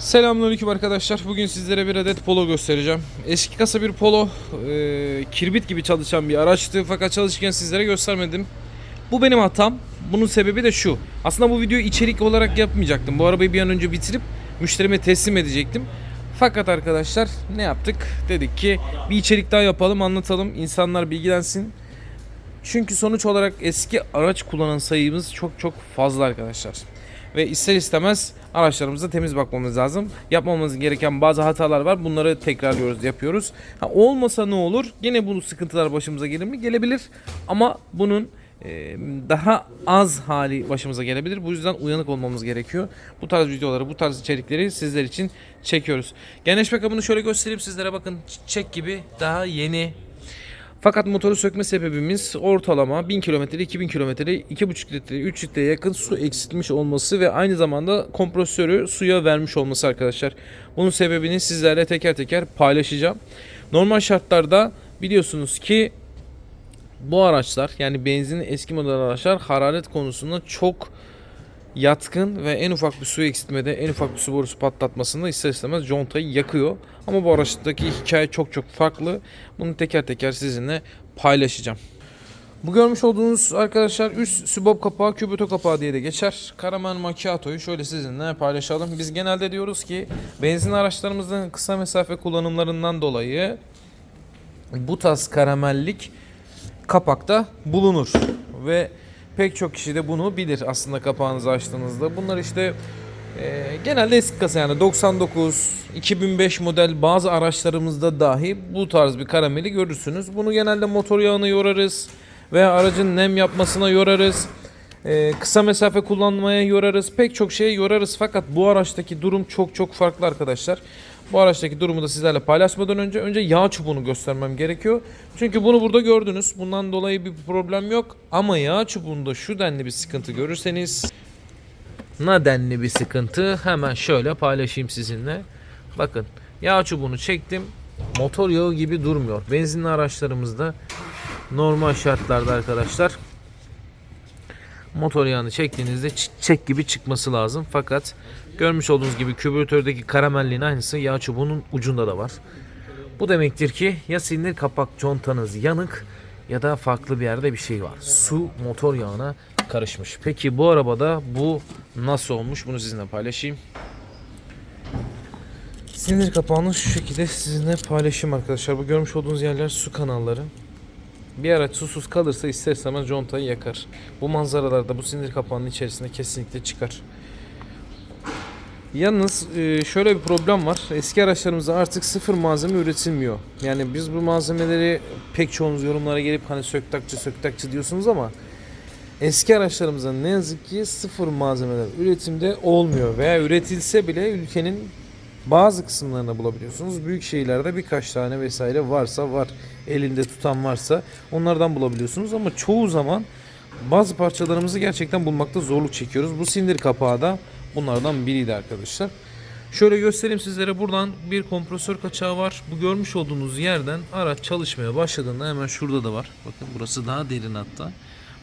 Selamünaleyküm arkadaşlar. Bugün sizlere bir adet polo göstereceğim. Eski kasa bir polo, e, kirbit gibi çalışan bir araçtı fakat çalışırken sizlere göstermedim. Bu benim hatam. Bunun sebebi de şu. Aslında bu videoyu içerik olarak yapmayacaktım. Bu arabayı bir an önce bitirip müşterime teslim edecektim. Fakat arkadaşlar ne yaptık? Dedik ki bir içerik daha yapalım, anlatalım, insanlar bilgilensin. Çünkü sonuç olarak eski araç kullanan sayımız çok çok fazla arkadaşlar. Ve ister istemez araçlarımıza temiz bakmamız lazım. Yapmamamız gereken bazı hatalar var. Bunları tekrarlıyoruz, yapıyoruz. Ha, olmasa ne olur? Yine bu sıkıntılar başımıza gelir mi? Gelebilir. Ama bunun daha az hali başımıza gelebilir. Bu yüzden uyanık olmamız gerekiyor. Bu tarz videoları, bu tarz içerikleri sizler için çekiyoruz. Genleş backup'ını şöyle göstereyim sizlere. Bakın çiçek gibi daha yeni fakat motoru sökme sebebimiz ortalama 1000 kilometre, 2000 kilometre, 2,5 litre, 3 litreye yakın su eksiltmiş olması ve aynı zamanda kompresörü suya vermiş olması arkadaşlar. Bunun sebebini sizlerle teker teker paylaşacağım. Normal şartlarda biliyorsunuz ki bu araçlar yani benzin eski model araçlar hararet konusunda çok yatkın ve en ufak bir su eksiltmede, en ufak bir su borusu patlatmasında ister istemez contayı yakıyor. Ama bu araçtaki hikaye çok çok farklı. Bunu teker teker sizinle paylaşacağım. Bu görmüş olduğunuz arkadaşlar üst sübop kapağı, kübüto kapağı diye de geçer. Karaman Macchiato'yu şöyle sizinle paylaşalım. Biz genelde diyoruz ki benzin araçlarımızın kısa mesafe kullanımlarından dolayı bu tarz karamellik kapakta bulunur. Ve pek çok kişi de bunu bilir aslında kapağınızı açtığınızda. Bunlar işte e, genelde eski kasa yani 99, 2005 model bazı araçlarımızda dahi bu tarz bir karameli görürsünüz. Bunu genelde motor yağını yorarız veya aracın nem yapmasına yorarız. E, kısa mesafe kullanmaya yorarız. Pek çok şeye yorarız fakat bu araçtaki durum çok çok farklı arkadaşlar. Bu araçtaki durumu da sizlerle paylaşmadan önce önce yağ çubuğunu göstermem gerekiyor. Çünkü bunu burada gördünüz. Bundan dolayı bir problem yok. Ama yağ çubuğunda şu denli bir sıkıntı görürseniz ne denli bir sıkıntı hemen şöyle paylaşayım sizinle. Bakın yağ çubuğunu çektim. Motor yağı gibi durmuyor. Benzinli araçlarımızda normal şartlarda arkadaşlar motor yağını çektiğinizde çiçek gibi çıkması lazım. Fakat görmüş olduğunuz gibi kübüratördeki karamelliğin aynısı yağ çubuğunun ucunda da var. Bu demektir ki ya silindir kapak contanız yanık ya da farklı bir yerde bir şey var. Su motor yağına karışmış. Peki bu arabada bu nasıl olmuş? Bunu sizinle paylaşayım. Silindir kapağını şu şekilde sizinle paylaşayım arkadaşlar. Bu görmüş olduğunuz yerler su kanalları. Bir araç susuz kalırsa ister istemez contayı yakar. Bu manzaralarda bu silindir kapağının içerisinde kesinlikle çıkar. Yalnız e, şöyle bir problem var. Eski araçlarımızda artık sıfır malzeme üretilmiyor. Yani biz bu malzemeleri pek çoğunuz yorumlara gelip hani söktakçı söktakçı diyorsunuz ama eski araçlarımızda ne yazık ki sıfır malzemeler üretimde olmuyor veya üretilse bile ülkenin bazı kısımlarında bulabiliyorsunuz. Büyük şehirlerde birkaç tane vesaire varsa var. Elinde tutan varsa onlardan bulabiliyorsunuz ama çoğu zaman bazı parçalarımızı gerçekten bulmakta zorluk çekiyoruz. Bu sindir kapağı da bunlardan biriydi arkadaşlar. Şöyle göstereyim sizlere buradan bir kompresör kaçağı var. Bu görmüş olduğunuz yerden araç çalışmaya başladığında hemen şurada da var. Bakın burası daha derin hatta.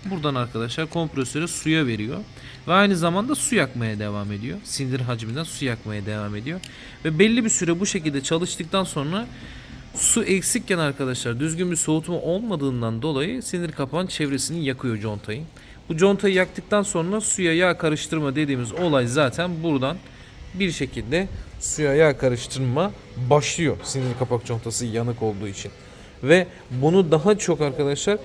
Buradan arkadaşlar kompresörü suya veriyor. Ve aynı zamanda su yakmaya devam ediyor. Sindir hacminden su yakmaya devam ediyor. Ve belli bir süre bu şekilde çalıştıktan sonra su eksikken arkadaşlar düzgün bir soğutma olmadığından dolayı sinir kapağın çevresini yakıyor contayı. Bu contayı yaktıktan sonra suya yağ karıştırma dediğimiz olay zaten buradan bir şekilde suya yağ karıştırma başlıyor sinir kapak contası yanık olduğu için. Ve bunu daha çok arkadaşlar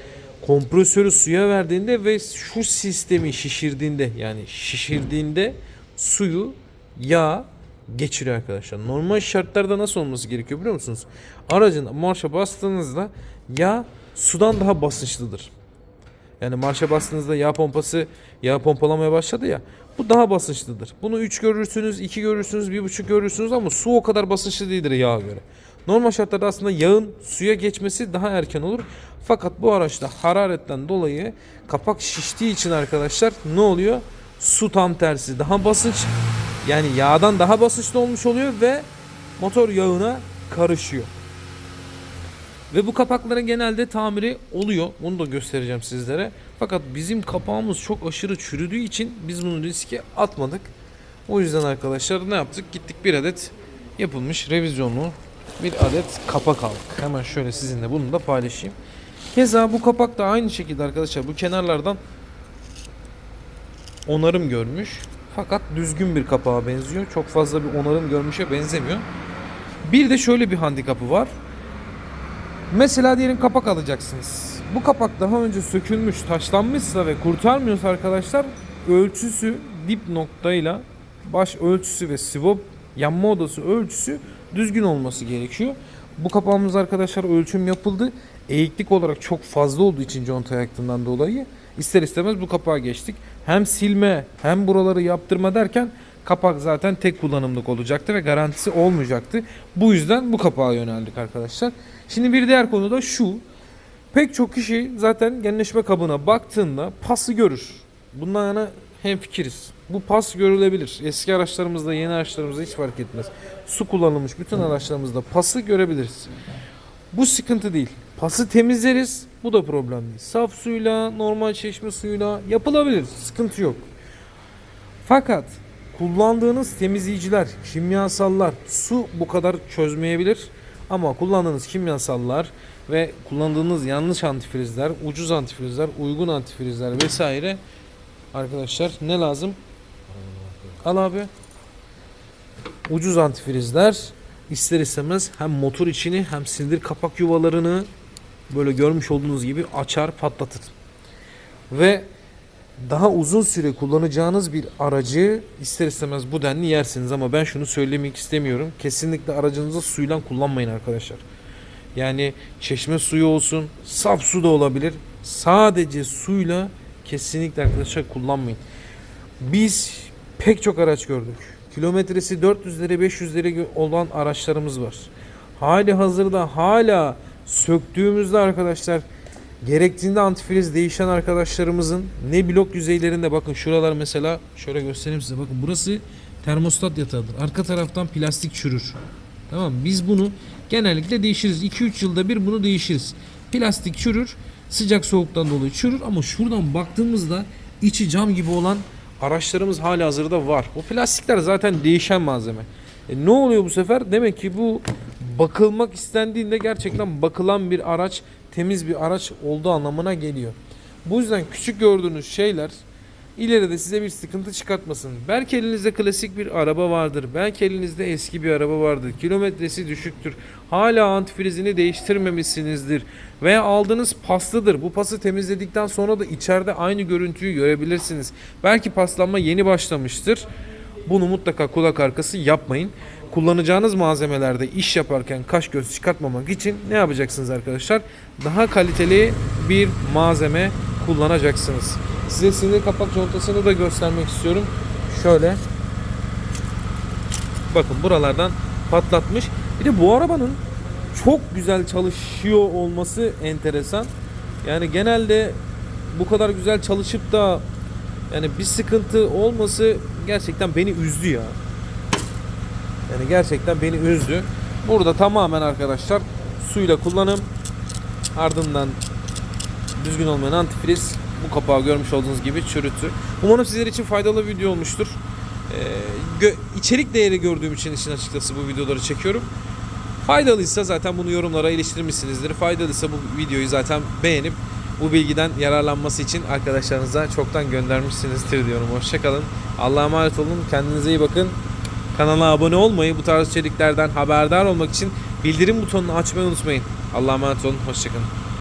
kompresörü suya verdiğinde ve şu sistemi şişirdiğinde yani şişirdiğinde suyu yağ geçiriyor arkadaşlar. Normal şartlarda nasıl olması gerekiyor biliyor musunuz? Aracın marşa bastığınızda yağ sudan daha basınçlıdır. Yani marşa bastığınızda yağ pompası yağ pompalamaya başladı ya. Bu daha basınçlıdır. Bunu 3 görürsünüz, 2 görürsünüz, 1,5 görürsünüz ama su o kadar basınçlı değildir yağa göre. Normal şartlarda aslında yağın suya geçmesi daha erken olur. Fakat bu araçta hararetten dolayı kapak şiştiği için arkadaşlar ne oluyor? Su tam tersi daha basınç yani yağdan daha basınçlı olmuş oluyor ve motor yağına karışıyor. Ve bu kapakların genelde tamiri oluyor. Onu da göstereceğim sizlere. Fakat bizim kapağımız çok aşırı çürüdüğü için biz bunu riske atmadık. O yüzden arkadaşlar ne yaptık? Gittik bir adet yapılmış revizyonlu bir adet kapak aldık. Hemen şöyle sizinle bunu da paylaşayım. Keza bu kapak da aynı şekilde arkadaşlar bu kenarlardan onarım görmüş. Fakat düzgün bir kapağa benziyor. Çok fazla bir onarım görmüşe benzemiyor. Bir de şöyle bir handikapı var. Mesela diyelim kapak alacaksınız. Bu kapak daha önce sökülmüş, taşlanmışsa ve kurtarmıyorsa arkadaşlar ölçüsü dip noktayla baş ölçüsü ve sivop yanma odası ölçüsü düzgün olması gerekiyor. Bu kapağımız arkadaşlar ölçüm yapıldı. Eğiklik olarak çok fazla olduğu için conta yaktığından dolayı ister istemez bu kapağa geçtik. Hem silme hem buraları yaptırma derken kapak zaten tek kullanımlık olacaktı ve garantisi olmayacaktı. Bu yüzden bu kapağa yöneldik arkadaşlar. Şimdi bir diğer konu da şu. Pek çok kişi zaten genleşme kabına baktığında pası görür. Bundan yana hemfikiriz. Bu pas görülebilir. Eski araçlarımızda, yeni araçlarımızda hiç fark etmez. Su kullanılmış bütün araçlarımızda pası görebiliriz. Bu sıkıntı değil. Pası temizleriz. Bu da problem değil. Saf suyla, normal çeşme suyuyla yapılabilir. Sıkıntı yok. Fakat kullandığınız temizleyiciler, kimyasallar su bu kadar çözmeyebilir. Ama kullandığınız kimyasallar ve kullandığınız yanlış antifrizler, ucuz antifrizler, uygun antifrizler vesaire arkadaşlar ne lazım? Al abi. Ucuz antifrizler ister istemez hem motor içini hem sindir kapak yuvalarını böyle görmüş olduğunuz gibi açar patlatır. Ve daha uzun süre kullanacağınız bir aracı ister istemez bu denli yersiniz ama ben şunu söylemek istemiyorum. Kesinlikle aracınızı suyla kullanmayın arkadaşlar. Yani çeşme suyu olsun, saf su da olabilir. Sadece suyla kesinlikle arkadaşlar kullanmayın. Biz pek çok araç gördük. Kilometresi 400'lere 500'lere olan araçlarımız var. Hali hazırda hala söktüğümüzde arkadaşlar gerektiğinde antifriz değişen arkadaşlarımızın ne blok yüzeylerinde bakın şuralar mesela şöyle göstereyim size bakın burası termostat yatağıdır. Arka taraftan plastik çürür. Tamam? Biz bunu genellikle değişiriz. 2-3 yılda bir bunu değişiriz. Plastik çürür. Sıcak soğuktan dolayı çürür ama şuradan baktığımızda içi cam gibi olan araçlarımız hala hazırda var. O plastikler zaten değişen malzeme. E ne oluyor bu sefer? Demek ki bu bakılmak istendiğinde gerçekten bakılan bir araç, temiz bir araç olduğu anlamına geliyor. Bu yüzden küçük gördüğünüz şeyler ileride size bir sıkıntı çıkartmasın. Belki elinizde klasik bir araba vardır. Belki elinizde eski bir araba vardır. Kilometresi düşüktür. Hala antifrizini değiştirmemişsinizdir. Veya aldığınız paslıdır. Bu pası temizledikten sonra da içeride aynı görüntüyü görebilirsiniz. Belki paslanma yeni başlamıştır. Bunu mutlaka kulak arkası yapmayın. Kullanacağınız malzemelerde iş yaparken kaş göz çıkartmamak için ne yapacaksınız arkadaşlar? Daha kaliteli bir malzeme kullanacaksınız. Size sinir kapak contasını da göstermek istiyorum. Şöyle. Bakın buralardan patlatmış. Bir de bu arabanın çok güzel çalışıyor olması enteresan. Yani genelde bu kadar güzel çalışıp da yani bir sıkıntı olması gerçekten beni üzdü ya. Yani gerçekten beni üzdü. Burada tamamen arkadaşlar suyla kullanım ardından düzgün olmayan antifriz bu kapağı görmüş olduğunuz gibi çürütü. Umarım sizler için faydalı bir video olmuştur. Ee, içerik değeri gördüğüm için işin açıkçası bu videoları çekiyorum. Faydalıysa zaten bunu yorumlara iliştirmişsinizdir. Faydalıysa bu videoyu zaten beğenip bu bilgiden yararlanması için arkadaşlarınıza çoktan göndermişsinizdir diyorum. Hoşçakalın. Allah'a emanet olun. Kendinize iyi bakın. Kanala abone olmayı, bu tarz içeriklerden haberdar olmak için bildirim butonunu açmayı unutmayın. Allah'a emanet olun. Hoşçakalın.